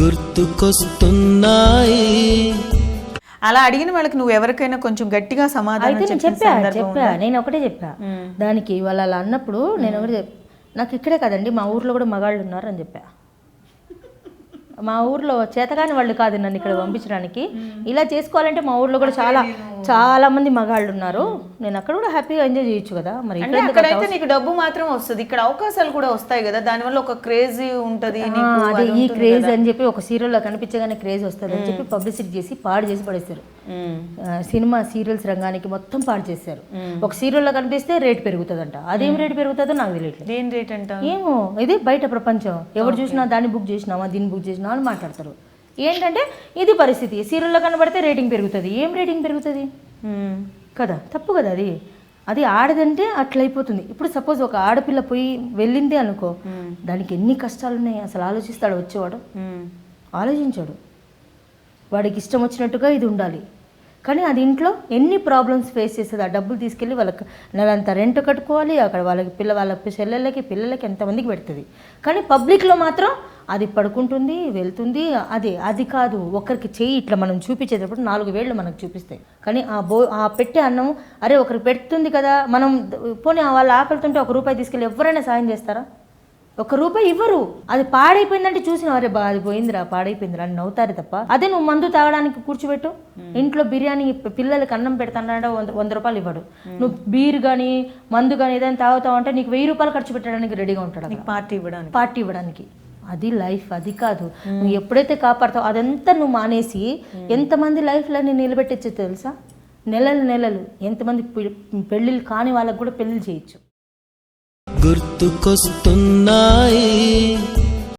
గుర్తుకొస్తున్నాయి. అలా అడిగిన వాళ్ళకి నువ్వు ఎవరికైనా కొంచెం గట్టిగా సమాధానం అయితే నేను చెప్పిన చెప్పా చెప్పా? నేను ఒకటే చెప్పా. దానికి వాళ్ళు అలా అన్నప్పుడు నేను ఒకటే నాకు ఇక్కడే కదండి మా ఊర్లో కూడా మగాళ్ళు ఉన్నారు అని చెప్పా. మా ఊర్లో చేతగాని వాళ్ళు కాదు నన్ను ఇక్కడ పంపించడానికి. ఇలా చేసుకోవాలంటే మా ఊర్లో కూడా చాలా చాలా మంది మగాళ్ళు ఉన్నారు నేను అక్కడ కూడా హ్యాపీగా ఎంజాయ్ చేయొచ్చు కదా. మరి అంటే అక్కడైతే నీకు డబ్బు మాత్రం వస్తుంది. ఇక్కడ అవకాశాలు కూడా వస్తాయి కదా. దానివల్ల ఒక క్రేజీ ఉంటది అదే ఈ క్రేజ్. అని చెప్పి ఒక సీరియల్లో కనిపించగానే క్రేజ్ వస్తుంది అని చెప్పి పబ్లిసిటీ చేసి పాడు చేసి పడేస్తారు సినిమా సీరియల్స్ రంగానికి మొత్తం పాడు చేశారు. ఒక సీరియల్లో కనిపిస్తే రేట్ పెరుగుతుందంట. అదేం రేట్ పెరుగుతుందో నాకు తెలియట్లేదు. రేట్ అంట ఏమో ఇది బయట ప్రపంచం. ఎవరు చూసినా దాన్ని బుక్ చేసినామా దీన్ని బుక్ చేసినా అని మాట్లాడతారు. ఏంటంటే ఇది పరిస్థితి. సీరియల్లో కనబడితే రేటింగ్ పెరుగుతుంది. ఏం రేటింగ్ పెరుగుతుంది. కదా తప్పు కదా అది. అది ఆడదంటే అట్లయిపోతుంది. ఇప్పుడు సపోజ్ ఒక ఆడపిల్ల పోయి వెళ్ళింది అనుకో దానికి ఎన్ని కష్టాలు ఉన్నాయి అసలు ఆలోచిస్తాడు వచ్చేవాడు. ఆలోచించాడు. వాడికి ఇష్టం వచ్చినట్టుగా ఇది ఉండాలి. కానీ అది ఇంట్లో ఎన్ని ప్రాబ్లమ్స్ ఫేస్ చేస్తుంది? ఆ డబ్బులు తీసుకెళ్ళి వాళ్ళకి నెలంతా రెంట్ కట్టుకోవాలి. అక్కడ వాళ్ళకి పిల్ల వాళ్ళ చెల్లెళ్ళకి పిల్లలకి ఎంతమందికి పెడుతుంది? కానీ పబ్లిక్లో మాత్రం అది పడుకుంటుంది వెళ్తుంది. అదే అది కాదు ఒకరికి చెయ్యి ఇట్లా మనం చూపించేటప్పుడు నాలుగు వేళ్ళు మనకు చూపిస్తాయి. కానీ ఆ బో ఆ పెట్టే అన్నం అరే ఒకరికి పెడుతుంది కదా మనం పోనీ వాళ్ళ ఆకలితుంటే ఒక రూపాయి తీసుకెళ్ళి ఎవరైనా సాయం చేస్తారా? ఒక్క రూపాయి ఇవ్వరు. అది పాడైపోయిందంటే చూసిన అరే బా అది పోయిందిరా పాడైపోయిందిరా అని నవ్వుతారు తప్ప. అదే నువ్వు మందు తాగడానికి కూర్చోబెట్టు. ఇంట్లో బిర్యానీ పిల్లలకి అన్నం పెడతానంటే వంద వంద రూపాయలు ఇవ్వడు. నువ్వు బీర్ కానీ మందు కానీ ఏదైనా తాగుతావు అంటే నీకు వెయ్యి రూపాయలు ఖర్చు పెట్టడానికి రెడీగా ఉంటాడు పార్టీ ఇవ్వడానికి. పార్టీ ఇవ్వడానికి. అది లైఫ్ అది కాదు. నువ్వు ఎప్పుడైతే కాపాడుతావు అదంతా నువ్వు మానేసి ఎంతమంది లైఫ్లని నిలబెట్టచ్చు తెలుసా? నెలలు నెలలు. ఎంతమంది పెళ్ళిళ్ళు కాని వాళ్ళకు కూడా పెళ్ళిళ్ళు చేయొచ్చు. గుర్తుకొస్తున్నాయి.